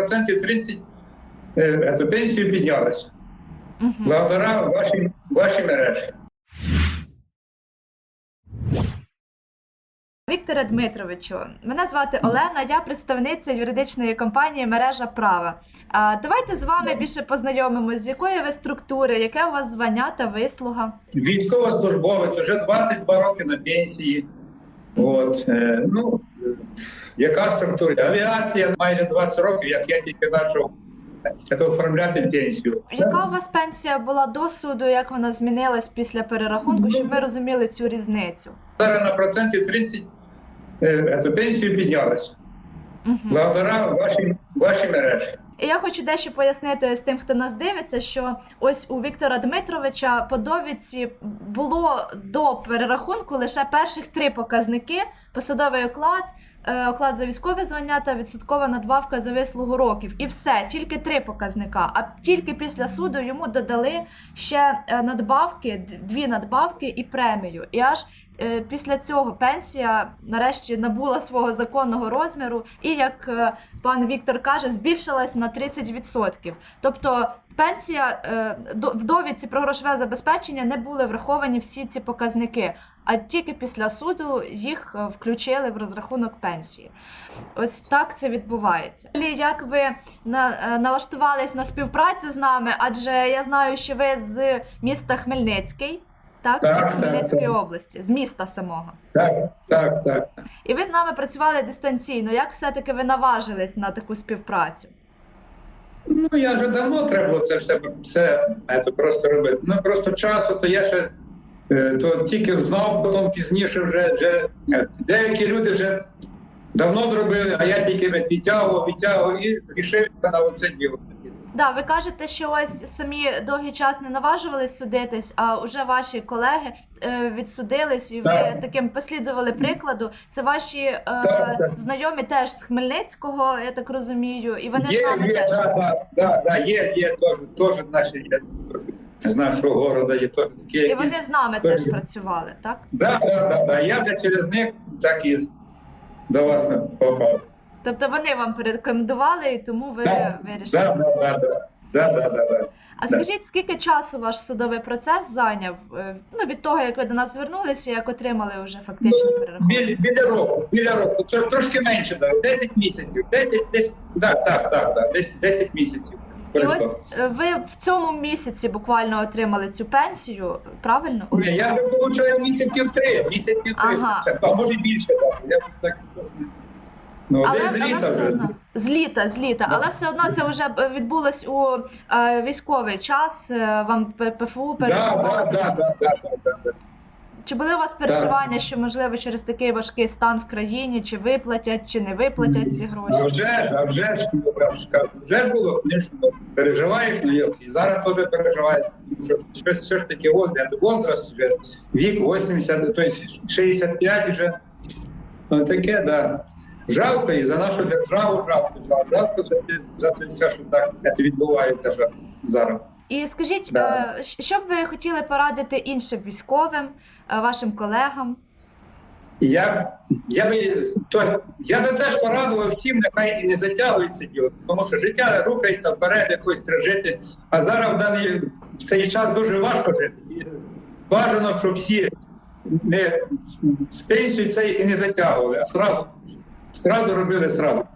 процентів 30 е, ету, пенсію піднялася. Мгм. Благодаря вашій, вашій мережі. Вікторе Дмитровичу, мене звати Олена, я представниця юридичної компанії Мережа права. Давайте з вами більше познайомимось, з якої ви структури, яке у вас звання та вислуга. Військовослужбовець вже 22 роки на пенсії. От, е, ну, яка структура? Авіація майже 20 років, як я тільки почав оформляти пенсію. Яка у вас пенсія була до суду, як вона змінилась після перерахунку, щоб ми розуміли цю різницю? Зараз на процентів 30 е, пенсію піднялася. Благодаря вашій, вашій мережі. І я хочу дещо пояснити з тим, хто нас дивиться, що ось у Віктора Дмитровича по довідці було до перерахунку лише перших три показники: посадовий оклад, е, оклад за військове звання та відсоткова надбавка за вислугу років. І все, тільки три показника. А тільки після суду йому додали ще е, надбавки, дві надбавки і премію. І аж після цього пенсія нарешті набула свого законного розміру, і як е, пан Віктор каже, збільшилась на 30%. Тобто пенсія е, в довідці про грошове забезпечення не були враховані всі ці показники, а тільки після суду їх е, включили в розрахунок пенсії. Ось так це відбувається. Як ви на, е, налаштувались на співпрацю з нами? Адже я знаю, що ви з міста Хмельницький. Так, Так, з Хмельницької так. області, з міста самого. Так, так, так. І ви з нами працювали дистанційно. Як все-таки ви наважились на таку співпрацю? Ну, я вже давно треба було це все, все це просто робити. Ну просто часу, то я ще е, то тільки знав, потім пізніше вже, вже е, деякі люди вже давно зробили, а я тільки відтягував, відтягував і рішив на оце діло. Да, ви кажете, що ось самі довгий час не наважувались судитись, а вже ваші колеги е, відсудились, і ви Так. таким послідували прикладу. Це ваші е, Так, так. знайомі теж з Хмельницького, я так розумію, і вони з Є, нами є, теж. да, да, да, да, є, є теж, теж наші є, з нашого города є теж такі, І які... вони з нами Теж теж працювали, так? Да, да, да, да. Я вже через них так і до вас попав. Тобто вони вам порекомендували, і тому ви Да, вирішили. Да, да, да, да. Да, да, да. А скажіть, скільки часу ваш судовий процес зайняв? е, Ну від того, як ви до нас звернулися, як отримали вже фактично перерахунок? Біля, біля року, біля року, Тро- трошки менше, да, 10 місяців, 10, 10, да, так, так, так, 10, 10 місяців. І ось е, ви в цьому місяці буквально отримали цю пенсію, правильно? Ні, я вже получаю місяців три, місяців три, Ага. Ще, а може більше, так, я так точно. Ну, Але, десь з але літа все одно з літа, з літа, але все одно це вже відбулось у е, військовий час. е, Вам ПФУ Да, да, да, да, да, да, да. Чи були у вас переживання, що можливо через такий важкий стан в країні, чи виплатять, чи не виплатять ці А гроші? вже, а вже ж, ну, вже було, звісно, переживаєш, ну і зараз теж переживаєш, що все ж таки возраст, возраст вже, вік 80, тобто 65 вже, ну таке, да. Жалко і за нашу державу жалко, жалко, за, те- за це все, що так це відбувається зараз. І скажіть, Да. е, що б ви хотіли порадити іншим військовим, е, вашим колегам? Я, я би то я би теж порадував всім, нехай і не затягується діло, тому що життя рухається вперед, якось треба жити. А зараз в даний в цей час дуже важко жити. І бажано, щоб всі не з пенсією це і не затягували, а сразу, сразу робили сразу.